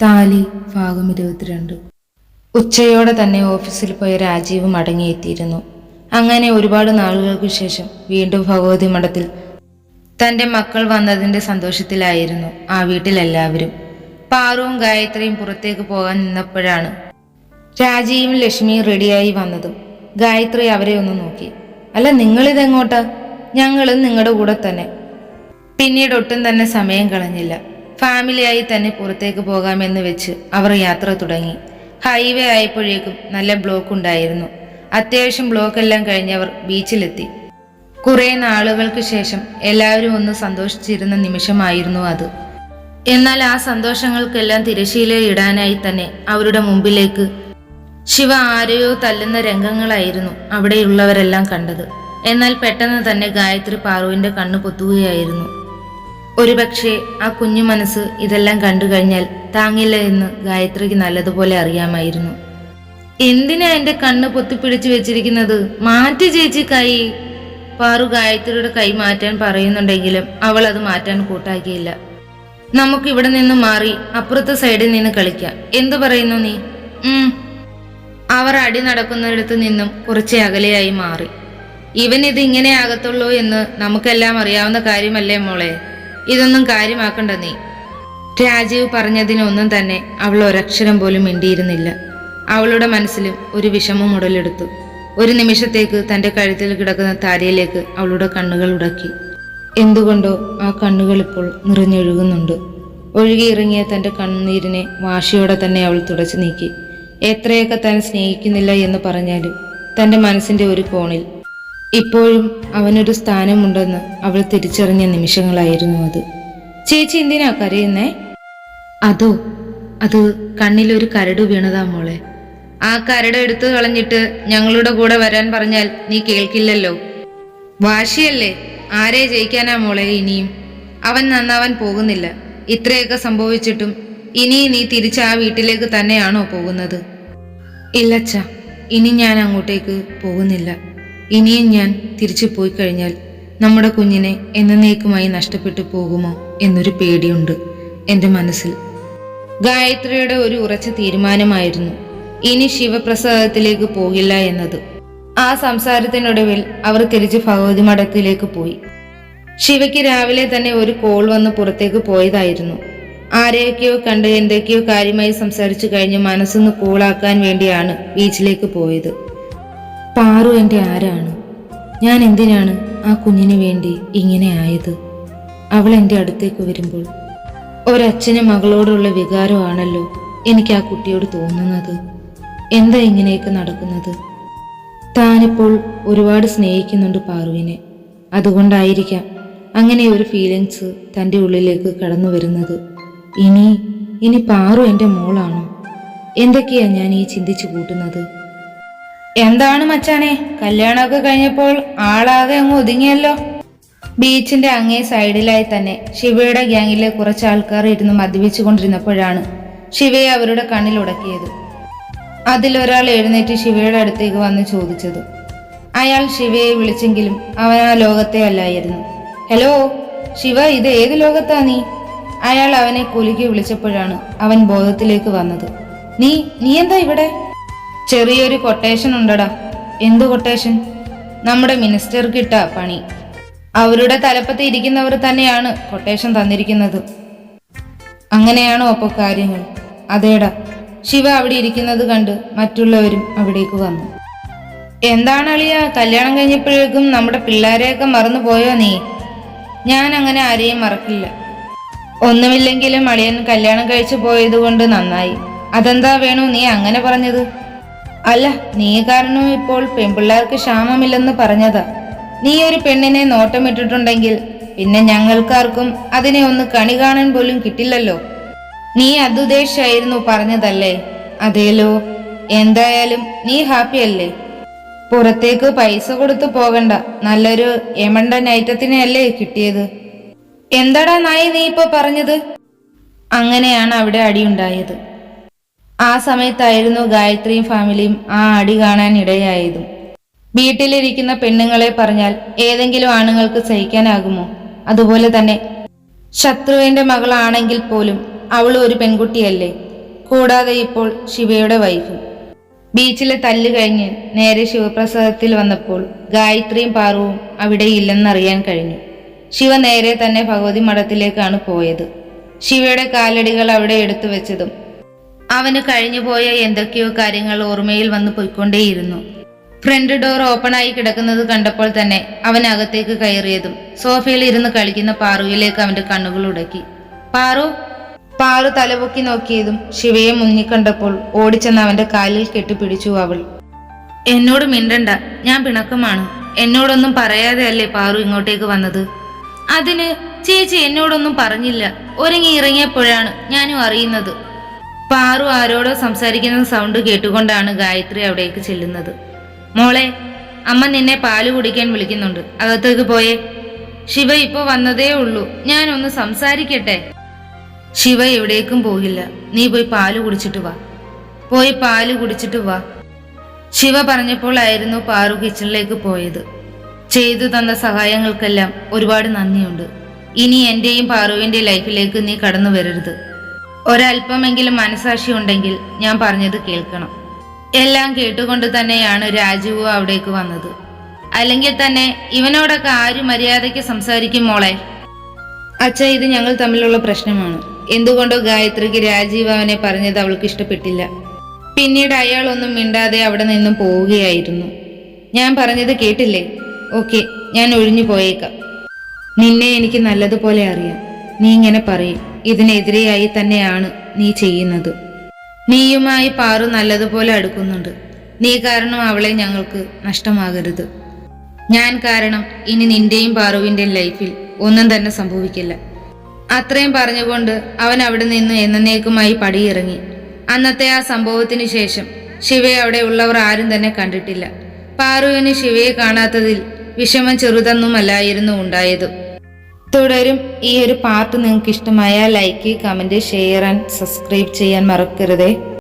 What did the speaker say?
താലി ഭാഗം ഇരുപത്തിരണ്ട്. ഉച്ചയോടെ തന്നെ ഓഫീസിൽ പോയ രാജീവ് മടങ്ങിയെത്തിയിരുന്നു. അങ്ങനെ ഒരുപാട് നാളുകൾക്ക് ശേഷം വീണ്ടും ഭഗവതി മഠത്തിൽ തന്റെ മക്കൾ വന്നതിന്റെ സന്തോഷത്തിലായിരുന്നു ആ വീട്ടിലെല്ലാവരും. പാറുവും ഗായത്രിയും പുറത്തേക്ക് പോകാൻ നിന്നപ്പോഴാണ് രാജീവും ലക്ഷ്മിയും റെഡിയായി വന്നതും. ഗായത്രി അവരെ ഒന്ന് നോക്കി. അല്ല നിങ്ങളിതെങ്ങോട്ടാ? ഞങ്ങളും നിങ്ങളുടെ കൂടെ തന്നെ. പിന്നീട് ഒട്ടും തന്നെ സമയം കളഞ്ഞില്ല. ഫാമിലിയായി തന്നെ പുറത്തേക്ക് പോകാമെന്ന് വെച്ച് അവർ യാത്ര തുടങ്ങി. ഹൈവേ ആയപ്പോഴേക്കും നല്ല ബ്ലോക്ക് ഉണ്ടായിരുന്നു. അത്യാവശ്യം ബ്ലോക്ക് എല്ലാം കഴിഞ്ഞവർ ബീച്ചിലെത്തി. കുറെ നാളുകൾക്ക് ശേഷം എല്ലാവരും ഒന്ന് സന്തോഷിച്ചിരുന്ന നിമിഷമായിരുന്നു അത്. എന്നാൽ ആ സന്തോഷങ്ങൾക്കെല്ലാം തിരശീലയിടാനായി തന്നെ അവരുടെ മുമ്പിലേക്ക് ശിവ ആരെയോ തല്ലുന്ന രംഗങ്ങളായിരുന്നു അവിടെയുള്ളവരെല്ലാം കണ്ടത്. എന്നാൽ പെട്ടെന്ന് തന്നെ ഗായത്രി പാറുവിന്റെ കണ്ണു പൊത്തുകയായിരുന്നു. ഒരുപക്ഷെ ആ കുഞ്ഞു മനസ്സ് ഇതെല്ലാം കണ്ടു കഴിഞ്ഞാൽ താങ്ങില്ല എന്ന് ഗായത്രിക്ക് നല്ലതുപോലെ അറിയാമായിരുന്നു. എന്തിനാ എന്റെ കണ്ണ് പൊത്തിപ്പിടിച്ചു വെച്ചിരിക്കുന്നത്? മാറ്റി ചേച്ചി കൈ. പാറു ഗായത്രിയുടെ കൈ മാറ്റാൻ പറയുന്നുണ്ടെങ്കിലും അവൾ അത് മാറ്റാൻ കൂട്ടാക്കിയില്ല. നമുക്ക് ഇവിടെ നിന്ന് മാറി അപ്പുറത്തെ സൈഡിൽ നിന്ന് കളിക്കാം. എന്തു പറയുന്നു നീ? അവർ അടി നടക്കുന്നിടത്ത് നിന്നും കുറച്ച് അകലെയായി മാറി. ഇവൻ ഇത് ഇങ്ങനെ ആകത്തുള്ളൂ എന്ന് നമുക്കെല്ലാം അറിയാവുന്ന കാര്യമല്ലേ മോളെ? ഇതൊന്നും കാര്യമാക്കണ്ട നീ. രാജീവ് പറഞ്ഞതിനൊന്നും തന്നെ അവൾ ഒരക്ഷരം പോലും മിണ്ടിയിരുന്നില്ല. അവളുടെ മനസ്സിലും ഒരു വിഷമം ഉടലെടുത്തു. ഒരു നിമിഷത്തേക്ക് തന്റെ കഴുത്തിൽ കിടക്കുന്ന താരയിലേക്ക് അവളുടെ കണ്ണുകൾ ഉടക്കി. എന്തുകൊണ്ടോ ആ കണ്ണുകൾ ഇപ്പോൾ നിറഞ്ഞൊഴുകുന്നുണ്ട്. ഒഴുകിയിറങ്ങിയ തന്റെ കണ്ണുനീരിനെ വാശിയോടെ തന്നെ അവൾ തുടച്ചു നീക്കി. എത്രയൊക്കെ താൻ സ്നേഹിക്കുന്നില്ല എന്ന് പറഞ്ഞാലും തന്റെ മനസ്സിന്റെ ഒരു കോണിൽ ഇപ്പോഴും അവനൊരു സ്ഥാനമുണ്ടെന്ന് അവൾ തിരിച്ചറിഞ്ഞ നിമിഷങ്ങളായിരുന്നു അത്. ചേച്ചി എന്തിനാ കരയുന്നേ? അതോ അത് കണ്ണിലൊരു കരട് വീണതാ മോളെ. ആ കരട് എടുത്തു കളഞ്ഞിട്ട് ഞങ്ങളുടെ കൂടെ വരാൻ പറഞ്ഞാൽ നീ കേൾക്കില്ലല്ലോ. വാശിയല്ലേ? ആരെ ജയിക്കാനാ മോളെ ഇനിയും? അവൻ നന്നാവാൻ പോകുന്നില്ല. ഇത്രയൊക്കെ സംഭവിച്ചിട്ടും ഇനി നീ തിരിച്ച് ആ വീട്ടിലേക്ക് തന്നെയാണോ പോകുന്നത്? ഇല്ലച്ച ഇനി ഞാൻ അങ്ങോട്ടേക്ക് പോകുന്നില്ല. ഇനിയും ഞാൻ തിരിച്ചു പോയി കഴിഞ്ഞാൽ നമ്മുടെ കുഞ്ഞിനെ എന്നേക്കുമായി നഷ്ടപ്പെട്ടു പോകുമോ എന്നൊരു പേടിയുണ്ട് എന്റെ മനസ്സിൽ. ഗായത്രിയുടെ ഒരു ഉറച്ച തീരുമാനമായിരുന്നു ഇനി ശിവപ്രസാദത്തിലേക്ക് പോകില്ല എന്നത്. ആ സംസാരത്തിനൊടുവിൽ അവർ തിരിച്ച് ഭഗവതി മഠത്തിലേക്ക് പോയി. ശിവയ്ക്ക് രാവിലെ തന്നെ ഒരു കോൾ വന്ന് പുറത്തേക്ക് പോയതായിരുന്നു. ആരെയൊക്കെയോ കണ്ട് എന്തൊക്കെയോ കാര്യമായി സംസാരിച്ചു കഴിഞ്ഞ് മനസ്സൊന്ന് കൂളാക്കാൻ വേണ്ടിയാണ് ബീച്ചിലേക്ക് പോയത്. പാറു എന്റെ ആരാണ്? ഞാൻ എന്തിനാണ് ആ കുഞ്ഞിന് വേണ്ടി ഇങ്ങനെ ആയത്? അവൾ എന്റെ അടുത്തേക്ക് വരുമ്പോൾ ഒരച്ഛനും മകളോടുള്ള വികാരമാണല്ലോ എനിക്ക് ആ കുട്ടിയോട് തോന്നുന്നത്. എന്താ ഇങ്ങനെയൊക്കെ നടക്കുന്നത്? താനിപ്പോൾ ഒരുപാട് സ്നേഹിക്കുന്നുണ്ട് പാറുവിനെ. അതുകൊണ്ടായിരിക്കാം അങ്ങനെ ഒരു ഫീലിങ്സ് തന്റെ ഉള്ളിലേക്ക് കടന്നു വരുന്നത്. ഇനി ഇനി പാറു എന്റെ മോളാണോ? എന്തൊക്കെയാ ഞാൻ ഈ ചിന്തിച്ചു കൂട്ടുന്നത്? എന്താണ് മച്ചാനെ? കല്യാണമൊക്കെ കഴിഞ്ഞപ്പോൾ ആളാകെ അങ്ങ് ഒതുങ്ങിയല്ലോ. ബീച്ചിന്റെ അങ്ങേ സൈഡിലായി തന്നെ ശിവയുടെ ഗ്യാങ്ങിലെ കുറച്ച് ആൾക്കാർ ഇരുന്ന് മദ്യപിച്ചു കൊണ്ടിരുന്നപ്പോഴാണ് ശിവയെ അവരുടെ കണ്ണിൽ ഉടക്കിയത്. അതിലൊരാൾ എഴുന്നേറ്റ് ശിവയുടെ അടുത്തേക്ക് വന്ന് ചോദിച്ചത്. അയാൾ ശിവയെ വിളിച്ചെങ്കിലും അവൻ ആ ലോകത്തെ അല്ലായിരുന്നു. ഹലോ ശിവ ഇത് ഏത് ലോകത്താ നീ? അയാൾ അവനെ കുലുക്കി വിളിച്ചപ്പോഴാണ് അവൻ ബോധത്തിലേക്ക് വന്നത്. നീ നീ എന്താ ഇവിടെ? ചെറിയൊരു കൊട്ടേഷൻ ഉണ്ടടാ. എന്ത് കൊട്ടേഷൻ നമ്മുടെ മിനിസ്റ്റർ കിട്ട പണി. അവരുടെ തലപ്പത്ത് ഇരിക്കുന്നവർ തന്നെയാണ് കൊട്ടേഷൻ തന്നിരിക്കുന്നത്. അങ്ങനെയാണോ അപ്പോൾ കാര്യങ്ങൾ? അതേടാ. ശിവ അവിടെ ഇരിക്കുന്നത് കണ്ട് മറ്റുള്ളവരും അവിടേക്ക് വന്നു. എന്താണ് അളിയ? കല്യാണം കഴിഞ്ഞപ്പോഴേക്കും നമ്മുടെ പിള്ളേരെയൊക്കെ മറന്നു പോയോ നീ? ഞാൻ അങ്ങനെ ആരെയും മറക്കില്ല. ഒന്നുമില്ലെങ്കിലും അളിയൻ കല്യാണം കഴിച്ചു പോയത് കൊണ്ട് നന്നായി. അതെന്താ വേണു നീ അങ്ങനെ പറഞ്ഞത്? അല്ല നീ കാരണം ഇപ്പോൾ പെൺപിള്ളേർക്ക് ക്ഷാമമില്ലെന്ന് പറഞ്ഞതാ. നീ ഒരു പെണ്ണിനെ നോട്ടമിട്ടിട്ടുണ്ടെങ്കിൽ പിന്നെ ഞങ്ങൾക്കാർക്കും അതിനെ ഒന്ന് കണി കാണാൻ പോലും കിട്ടില്ലല്ലോ. നീ അതുദ്ദേശായിരുന്നു പറഞ്ഞതല്ലേ? അതേലോ എന്തായാലും നീ ഹാപ്പി അല്ലേ പുറത്തേക്ക് പൈസ കൊടുത്തു പോകണ്ട നല്ലൊരു എമണ്ടൻ ഐറ്റത്തിനെയല്ലേ കിട്ടിയത്? എന്താടാ നായി നീ ഇപ്പൊ പറഞ്ഞത്? അങ്ങനെയാണ് അവിടെ അടിയുണ്ടായത്. ആ സമയത്തായിരുന്നു ഗായത്രിയും ഫാമിലിയും ആ അടി കാണാൻ ഇടയായതും. വീട്ടിലിരിക്കുന്ന പെണ്ണുങ്ങളെ പറഞ്ഞാൽ ഏതെങ്കിലും ആണുങ്ങൾക്ക് സഹിക്കാനാകുമോ? അതുപോലെ തന്നെ ശത്രുവിന്റെ മകളാണെങ്കിൽ പോലും അവൾ ഒരു പെൺകുട്ടിയല്ലേ? കൂടാതെ ഇപ്പോൾ ശിവയുടെ വൈഫും. ബീച്ചിലെ തല്ല് കഴിഞ്ഞ് നേരെ ശിവപ്രസാദത്തിൽ വന്നപ്പോൾ ഗായത്രിയും പാറുവും അവിടെ ഇല്ലെന്നറിയാൻ കഴിഞ്ഞു. ശിവ നേരെ തന്നെ ഭഗവതി മഠത്തിലേക്കാണ് പോയത്. ശിവയുടെ കാലടികൾ അവിടെ എടുത്തു വെച്ചതും അവന് കഴിഞ്ഞുപോയ എന്തൊക്കെയോ കാര്യങ്ങൾ ഓർമ്മയിൽ വന്ന് പോയിക്കൊണ്ടേയിരുന്നു. ഫ്രണ്ട് ഡോർ ഓപ്പണായി കിടക്കുന്നത് കണ്ടപ്പോൾ തന്നെ അവൻ അകത്തേക്ക് കയറിയതും സോഫയിൽ ഇരുന്ന് കളിക്കുന്ന പാറുവിലേക്ക് അവന്റെ കണ്ണുകൾ ഉടക്കി. പാറു പാറു തലപൊക്കി നോക്കിയതും ശിവയെ മുന്നിൽ കണ്ടപ്പോൾ ഓടിച്ചെന്ന് അവന്റെ കാലിൽ കെട്ടിപ്പിടിച്ചു അവൾ. എന്നോട് മിണ്ടണ്ട ഞാൻ പിണക്കമാണ്. എന്നോടൊന്നും പറയാതെ അല്ലേ പാറു ഇങ്ങോട്ടേക്ക് വന്നത്? അതിന് ചേച്ചി എന്നോടൊന്നും പറഞ്ഞില്ല. ഒരുങ്ങി ഇറങ്ങിയപ്പോഴാണ് ഞാനും അറിയുന്നത്. പാറു ആരോടോ സംസാരിക്കുന്ന സൗണ്ട് കേട്ടുകൊണ്ടാണ് ഗായത്രി അവിടേക്ക് ചെല്ലുന്നത്. മോളെ അമ്മ നിന്നെ പാൽ കുടിക്കാൻ വിളിക്കുന്നുണ്ട്. അകത്തേക്ക് പോയേ. ശിവ ഇപ്പൊ വന്നതേ ഉള്ളൂ. ഞാനൊന്ന് സംസാരിക്കട്ടെ. ശിവ എവിടേക്കും പോകില്ല. നീ പോയി പാൽ കുടിച്ചിട്ട് വാ. പോയി പാൽ കുടിച്ചിട്ട് വാ. ശിവ പറഞ്ഞപ്പോഴായിരുന്നു പാറു കിച്ചണിലേക്ക് പോയത്. ചെയ്തു തന്ന സഹായങ്ങൾക്കെല്ലാം ഒരുപാട് നന്ദിയുണ്ട്. ഇനി എന്റെയും പാറുവിന്റെ ലൈഫിലേക്ക് നീ കടന്നു വരരുത്. ഒരല്പമെങ്കിലും മനസാക്ഷി ഉണ്ടെങ്കിൽ ഞാൻ പറഞ്ഞത് കേൾക്കണം. എല്ലാം കേട്ടുകൊണ്ട് തന്നെയാണ് രാജുവും അവിടേക്ക് വന്നത്. അല്ലെങ്കിൽ തന്നെ ഇവനോടൊക്കെ ആര് മര്യാദയ്ക്ക് സംസാരിക്കും മോളെ? അച്ഛ ഇത് ഞങ്ങൾ തമ്മിലുള്ള പ്രശ്നമാണ്. എന്തുകൊണ്ടോ ഗായത്രിക്ക് രാജീവ് അവനെ പറഞ്ഞത് അവൾക്ക് ഇഷ്ടപ്പെട്ടില്ല. പിന്നീട് അയാൾ ഒന്നും മിണ്ടാതെ അവിടെ നിന്നും പോവുകയായിരുന്നു. ഞാൻ പറഞ്ഞത് കേട്ടില്ലേ? ഓക്കെ ഞാൻ ഒഴിഞ്ഞു പോയേക്കാം. നിന്നെ എനിക്ക് നല്ലതുപോലെ അറിയാം. നീ ഇങ്ങനെ പറയും ഇതിനെതിരെയായി തന്നെയാണ് നീ ചെയ്യുന്നത്. നീയുമായി പാറു നല്ലതുപോലെ അടുക്കുന്നുണ്ട്. നീ കാരണം അവളെ ഞങ്ങൾക്ക് നഷ്ടമാകരുത്. ഞാൻ കാരണം ഇനി നിന്റെയും പാറുവിന്റെയും ലൈഫിൽ ഒന്നും തന്നെ സംഭവിക്കില്ല. അത്രയും പറഞ്ഞുകൊണ്ട് അവൻ അവിടെ നിന്ന് എന്നേക്കുമായി പടിയിറങ്ങി. അന്നത്തെ ആ സംഭവത്തിന് ശേഷം ശിവയെ അവിടെ ഉള്ളവർ ആരും തന്നെ കണ്ടിട്ടില്ല. പാറുവിന് ശിവയെ കാണാത്തതിൽ വിഷമം ചെറുതൊന്നുമല്ലായിരുന്നു ഉണ്ടായത്. തുടരും ഈ ഒരു പാർട്ട് നിങ്ങൾക്ക് ഇഷ്ടമായ like comment share and subscribe ചെയ്യാൻ മറക്കരുതേ.